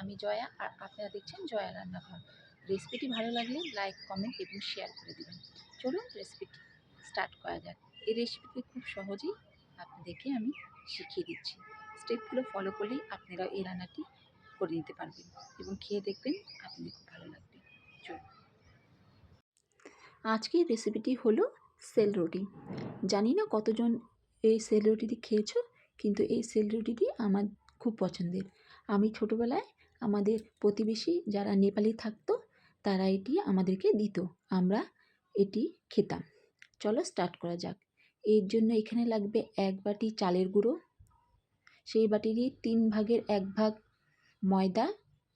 আমি জয়া আর আপনারা দেখছেন জয়া রান্নাঘর। রেসিপিটি ভালো লাগলে লাইক কমেন্ট এবং শেয়ার করে দেবেন। চলুন রেসিপিটি স্টার্ট করা যাক। এই রেসিপিটি খুব সহজেই আপনি দেখে আমি শিখিয়ে দিচ্ছি। স্টেপগুলো ফলো করলেই আপনারা এই রান্নাটি করে নিতে পারবেন এবং খেয়ে দেখবেন আপনাদের খুব ভালো লাগবে। চলুন। আজকের রেসিপিটি হলো সেল রুটি। জানি না কতজন এই সেল রুটিটি খেয়েছো, কিন্তু এই সেল রুটিটি আমার খুব পছন্দের। আমি ছোটোবেলায় আমাদের প্রতিবেশী যারা নেপালি থাকতো, তারা এটি আমাদেরকে দিত। আমরা এটি খেতাম। চলো স্টার্ট করা যাক। এর জন্য এখানে লাগবে এক বাটি চালের গুঁড়ো, সেই বাটিরই তিন ভাগের এক ভাগ ময়দা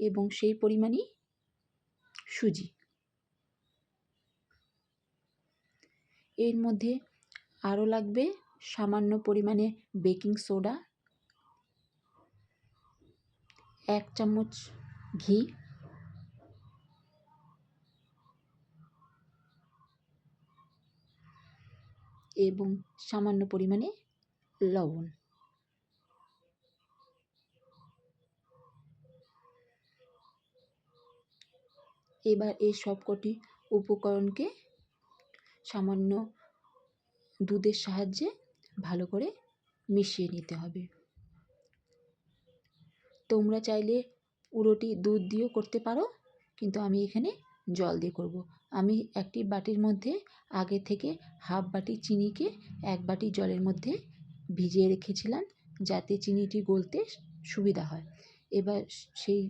এবং সেই পরিমাণই সুজি। এর মধ্যে আরও লাগবে সামান্য পরিমাণে বেকিং সোডা এক চামচ ঘি। এবং সামান্য পরিমাণে লবণ। এবার এই সবকটি উপকরণকে সামান্য দুধের সাহায্যে ভালো করে মিশিয়ে নিতে হবে। তোমরা চাইলে পুরোটি দুধ দিয়েও করতে পারো, কিন্তু আমি এখানে জল দিয়ে করব। আমি একটি বাটির মধ্যে আগে থেকে হাফ বাটি চিনিকে এক বাটি জলের মধ্যে ভিজিয়ে রেখেছিলাম যাতে চিনিটি গলতে সুবিধা হয়। এবার সেই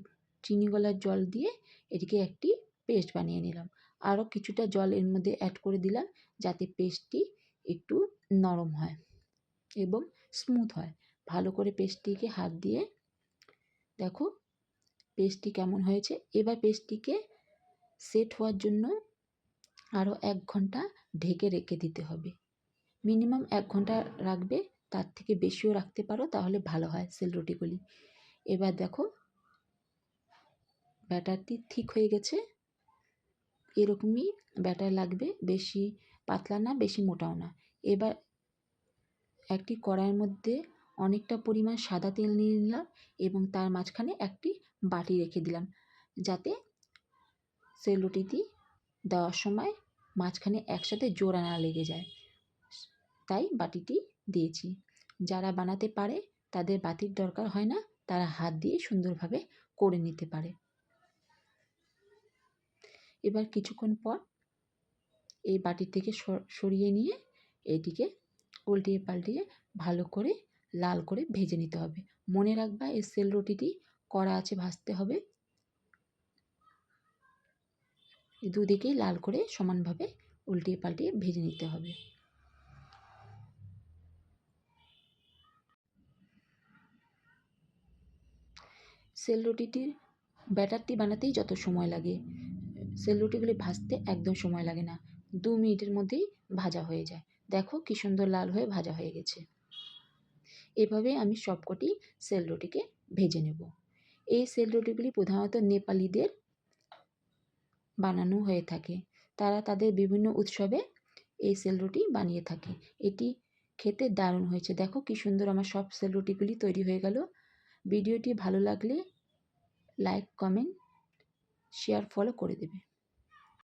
চিনি গলার জল দিয়ে এটিকে একটি পেস্ট বানিয়ে নিলাম। আরও কিছুটা জল এর মধ্যে অ্যাড করে দিলাম যাতে পেস্টটি একটু নরম হয় এবং স্মুথ হয়। ভালো করে পেস্টটিকে হাত দিয়ে দেখো, পেস্টটি কেমন হয়েছে? এবার পেস্টটিকে সেট হওয়ার জন্য আরও এক ঘণ্টা ঢেকে রেখে দিতে হবে। মিনিমাম এক ঘণ্টা রাখবে, তার থেকে বেশিও রাখতে পারো, তাহলে ভালো হয় সেল রুটিগুলি এবার দেখো, ব্যাটারটি ঠিক হয়ে গেছে। এরকমই ব্যাটার লাগবে, বেশি পাতলা না, বেশি মোটাও না। এবার একটি কড়াইয়ের মধ্যে অনেকটা পরিমাণ সাদা তেল নিয়ে নিলাম এবং তার মাঝখানে একটি বাটি রেখে দিলাম। যাতে সেলুটিটি দেওয়ার সময় মাঝখানে একসাথে জোড়া না লেগে যায়। তাই বাটিটি দিয়েছি। যারা বানাতে পারে, তাদের বাতির দরকার হয় না, তারা হাত দিয়ে সুন্দরভাবে করে নিতে পারে। এবার কিছুক্ষণ পর এই বাটির থেকে সরিয়ে নিয়ে এটিকে উল্টিয়ে পাল্টিয়ে ভালো করে লাল করে ভেজে নিতে হবে। মনে রাখবা, এই সেল রুটিটি কড়া আছে ভাজতে হবে। দুদিকেই লাল করে সমানভাবে উল্টিয়ে পাল্টিয়ে ভেজে নিতে হবে। সেল রুটিটির ব্যাটারটি বানাতেই যত সময় লাগে। সেল রুটিগুলি ভাজতে একদম সময় লাগে না। দু মিনিটের মধ্যেই ভাজা হয়ে যায়। দেখো কী সুন্দর লাল হয়ে ভাজা হয়ে গেছে। এভাবে আমি সবকটি সেল রুটিকে ভেজে নেব। এই সেল রুটিগুলি প্রধানত নেপালিদের বানানো হয়ে থাকে। তারা তাদের বিভিন্ন উৎসবে এই সেল রুটি বানিয়ে থাকে। এটি খেতে দারুণ হয়েছে। দেখো কি সুন্দর আমার সব সেল রুটিগুলি তৈরি হয়ে গেল। ভিডিওটি ভালো লাগলে লাইক, কমেন্ট, শেয়ার, ফলো করে দেবে।